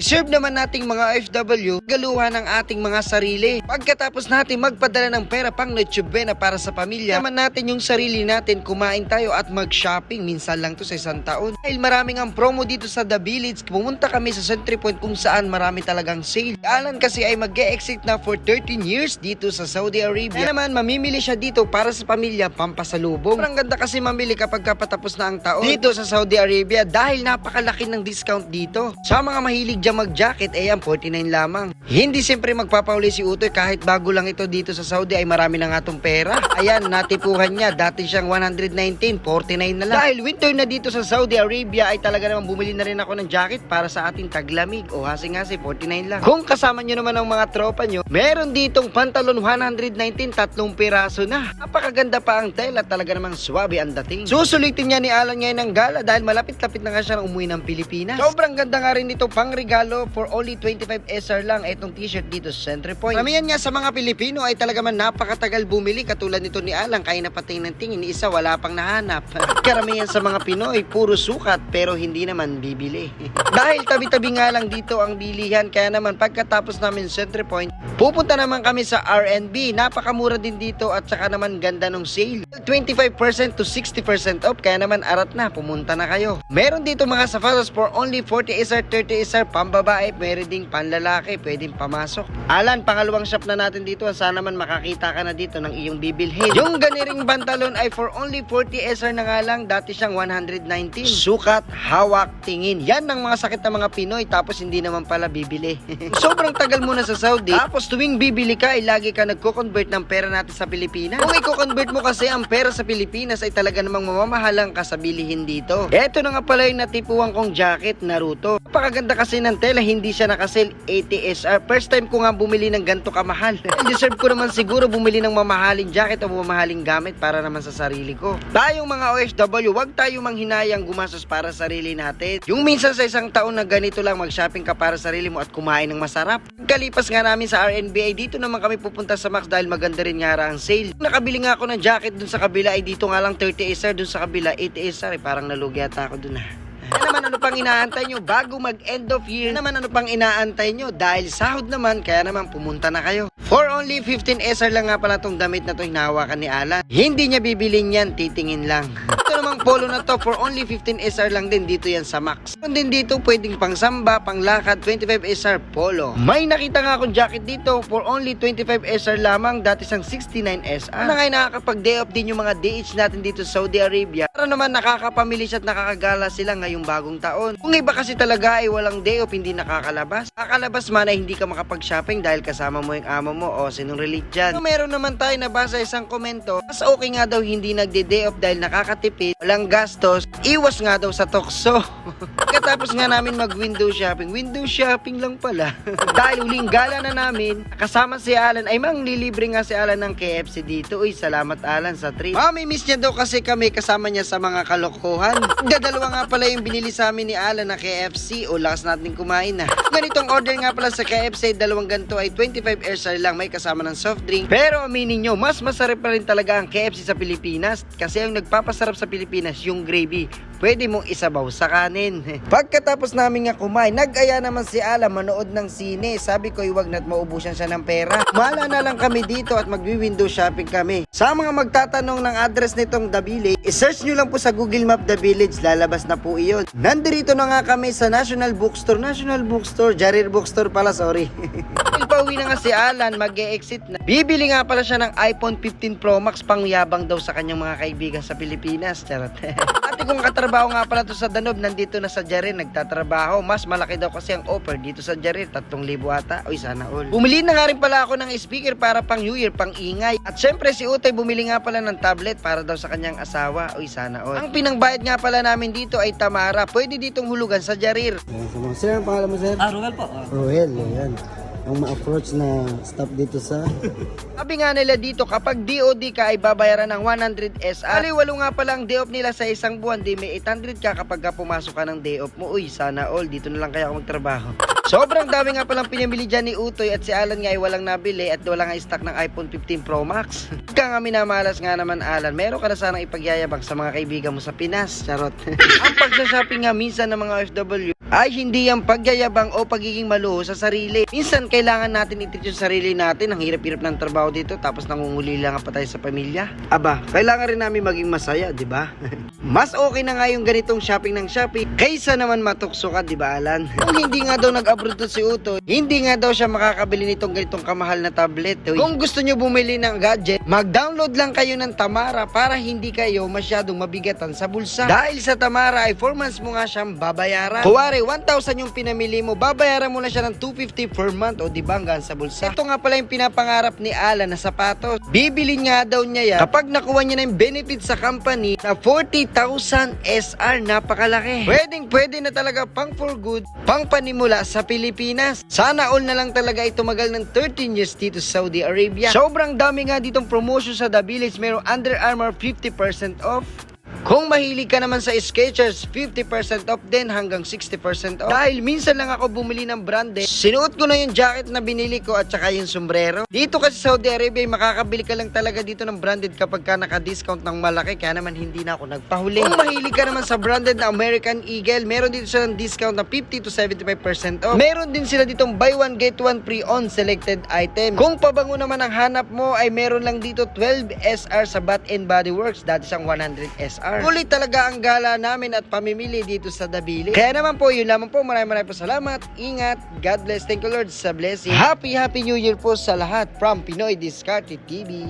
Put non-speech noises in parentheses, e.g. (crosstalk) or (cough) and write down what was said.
Serve naman nating mga OFW, galuhan ng ating mga sarili. Pagkatapos natin magpadala ng pera pang Buena para sa pamilya, naman natin yung sarili natin, kumain tayo at mag-shopping. Minsan lang to sa isang taon. Dahil maraming ang promo dito sa The Village, pumunta kami sa Century Point kung saan marami talagang sale. Alan kasi ay mag exit na for 13 years dito sa Saudi Arabia. Kaya naman, mamimili siya dito para sa pamilya, pampasalubong. Parang ganda kasi mamili kapag kapatapos na ang taon dito sa Saudi Arabia dahil napakalaki ng discount dito. Sa mga mahilig dyan mag-jacket, ayan, 49 lamang. Hindi siyempre magpapauli si Utoy kahit bago lang ito dito sa Saudi ay marami na nga tong pera. Ayan, natipuhan niya. Dati siyang 119, 49 na lang. Dahil winter na dito sa Saudi Arabia ay talaga naman bumili na rin ako ng jacket para sa ating taglamig. O hasi-hasi, 49 lang. Kung kasama nyo naman ang mga tropa nyo, meron ditong pantalon 119, tatlong piraso na. Napakaganda pa ang tela, talaga namang swabe ang dating. Susulitin niya ni Alan ngayon ng gala dahil malapit-lapit na nga siya umuwi ng Pilipinas. Sobrang ganda nga rin ito pang regalo for only 25 SR lang itong t-shirt dito sa Century Point. Karamihan nga sa mga Pilipino ay talaga man napakatagal bumili katulad nito ni Alan kaya napatingin ng tingin isa wala pang nahanap. (laughs) Karamihan sa mga Pinoy puro sukat pero hindi naman bibili. (laughs) Dahil tabi-tabi nga lang dito ang bilihan kaya naman pagkatapos namin Century Point pupunta naman kami sa R&B. Napakamura din dito at saka naman ganda ng sale. 25% to 60% off kaya naman arat na pumunta na kayo. Meron dito mga sapatos for only 40 SR 30 SR pambabae meron ding panlalaki pwedeng pamasok. Alan pangalawang shop na natin dito sana man makakita ka na dito ng iyong bibilhin. Yung ganiring pantalon ay for only 40 SR na nga lang dati siyang 119. Sukat, hawak, tingin. Yan ang mga sakit ng mga Pinoy tapos hindi naman pala bibili. (laughs) Sobrang tagal muna sa Saudi tapos tuwing bibili ka ay lagi ka nagko-convert ng pera natin sa Pilipinas. Kung i-convert mo kasi ang pera sa Pilipinas ay talaga namang mamamahalang ka sa bilihin dito. Eto na nga pala yung natipuan kong jacket Naruto. Napakaganda kasi ng tela, hindi siya nakasale 80 SR. First time ko nga bumili ng ganto kamahal. (laughs) Deserve ko naman siguro bumili ng mamahaling jacket o mamahaling gamit para naman sa sarili ko. Tayong mga OFW, wag tayo manghinayang gumastos para sa sarili natin. Yung minsan sa isang taon na ganito lang mag-shopping ka para sa sarili mo at kumain ng masarap. Kalipas nga namin sa RNBA, dito naman kami pupunta sa Max dahil maganda rin nga ang sale. Nakabili nga ako ng jacket dun sa kabila ay dito nga lang 30 SR, dun sa kabila 80 SR. Eh, parang nalugi ata ako dun ah. Ano naman ano pang inaantay nyo bago mag end of year? Ano naman ano pang inaantay nyo? Dahil sahod naman, kaya naman pumunta na kayo. For only 15 SR lang nga pala tong damit na to hinahawakan ni Alan. Hindi niya bibilin yan, titingin lang. (laughs) Ito namang polo na to for only 15 SR lang din dito yan sa Max. Kung din dito pwedeng pang samba, pang lakad, 25 SR polo. May nakita nga akong jacket dito for only 25 SR lamang, dati siyang 69 SR. Na ngayon nakakapag day off din yung mga DH natin dito sa Saudi Arabia. Para naman nakakapamili at nakakagala sila ngayong bagong taon. Kung iba kasi talaga ay walang day off, hindi nakakalabas. Kakalabas man ay hindi ka makapag-shopping dahil kasama mo yung amo mo o sinungaling dyan. So, meron naman tayo nabasa isang komento, mas okay nga daw hindi nagde-day off dahil nakakatipid, walang gastos, iwas nga daw sa tokso. (laughs) Pagkatapos nga namin mag-window shopping, window shopping lang pala. (laughs) dahil huling gala na namin, kasama si Alan, ay mang lilibre nga si Alan ng KFC dito. Uy, salamat Alan sa treat. Mami, miss niya daw kasi kami kasama niya sa mga kalokohan. Dadalawa nga pala yung binili sa amin ni Alan na KFC o lakas natin kumain na. Ganitong order nga pala sa KFC, dalawang ganito ay 25 SR lang may kasama ng soft drink. Pero aminin nyo, mas masarap pa rin talaga ang KFC sa Pilipinas kasi ang nagpapasarap sa Pilipinas yung gravy. Pwede mong isabaw sa kanin. (laughs) Pagkatapos namin nga kumain, nag-aya naman si Alan manood ng sine. Sabi ko, iwag na't maubusan siya ng pera. Mala na lang kami dito at magwi-window shopping kami. Sa mga magtatanong ng address nitong The Village, i-search nyo lang po sa Google Map The Village, lalabas na po iyon. Nandito na nga kami sa National Bookstore. National Bookstore, Jarir Bookstore pala, sorry. (laughs) Pauwi na nga si Alan, mag exit na. Bibili nga pala siya ng iPhone 15 Pro Max pang yabang daw sa kanyang mga kaibigan sa Pilipinas. Charot. (laughs) Ate kong katrabaho nga pala to sa Danob, nandito na sa Jarir, nagtatrabaho. Mas malaki daw kasi ang offer dito sa Jarir, 3,000 ata. Uy, sana all. Bumili na nga rin pala ako ng speaker para pang New Year, pang ingay. At syempre si Utay bumili nga pala ng tablet para daw sa kanyang asawa. Uy, sana all. Ang pinangbayad nga pala namin dito ay Tamara. Pwede ditong hulugan sa Jarir. Sir, ang pangalan mo sir? Ah, Ruel po. Ah. Roel, ayan. Ang ma-approach na stop dito sa... (laughs) Sabi nga nila dito, kapag DOD ka ay babayaran ng 100 SR. Ali, walo nga palang day off nila sa isang buwan. Di may 800 ka kapag ka pumasok ka ng day off mo. Uy, sana all. Dito na lang kaya ako magtrabaho. (laughs) Sobrang dami nga palang pinamili dyan ni Utoy at si Alan nga ay walang nabili at wala nga stock ng iPhone 15 Pro Max. (laughs) Kaya nga minamalas nga naman Alan, meron ka na sanang ipagyayabang sa mga kaibigan mo sa Pinas. Charot. Ang pagsashopping nga minsan ng mga OFW, ay hindi ang pagyayabang o pagiging maluho sa sarili. Minsan kailangan natin i-treat yung sarili natin. Ang hirap-hirap ng trabaho dito tapos nangunguli lang pa tayo sa pamilya. Aba, kailangan rin namin maging masaya, di ba? (laughs) Mas okay na nga yung ganitong shopping ng Shopee kaysa naman matukso ka, di ba Alan? (laughs) Kung hindi nga daw nag-abroad si Uto, hindi nga daw siya makakabili nitong ganitong kamahal na tablet. Kung gusto nyo bumili ng gadget, mag-download lang kayo ng Tamara para hindi kayo masyadong mabigatan sa bulsa. Dahil sa Tamara ay 4 months mo nga siyang babayaran. Kuwari, 1,000 yung pinamili mo, babayaran mo na siya ng 250 per month o di ba hanggang sa bulsa. Ito nga pala yung pinapangarap ni Alan na sapatos. Bibili nga daw niya yan kapag nakuha niya na yung benefit sa company na 40,000 SR. Napakalaki. Pwedeng pwede na talaga pang for good, pang panimula sa Pilipinas. Sana all na lang talaga ito magal ng 13 years dito sa Saudi Arabia. Sobrang dami nga ditong promotion sa The Village. Merong Under Armour 50% off. Kung mahilig ka naman sa Skechers, 50% off din hanggang 60% off. Dahil minsan lang ako bumili ng branded, sinuot ko na yung jacket na binili ko at saka yung sombrero. Dito kasi sa Saudi Arabia, makakabili ka lang talaga dito ng branded kapag ka naka-discount ng malaki, kaya naman hindi na ako nagpahuli. Kung mahilig ka naman sa branded na American Eagle, meron dito sila ng discount na 50 to 75% off. Meron din sila ditong buy one get one free on selected item. Kung pabango naman ang hanap mo, ay meron lang dito 12 SR sa Bath and Body Works, dati siyang 100 SR. Ulit talaga ang gala namin at pamimili dito sa Dabili. Kaya naman po, yun lamang po. Maraming maraming po salamat. Ingat. God bless. Thank you Lord sa blessing. Happy, happy New Year po sa lahat from Pinoy Discarded TV.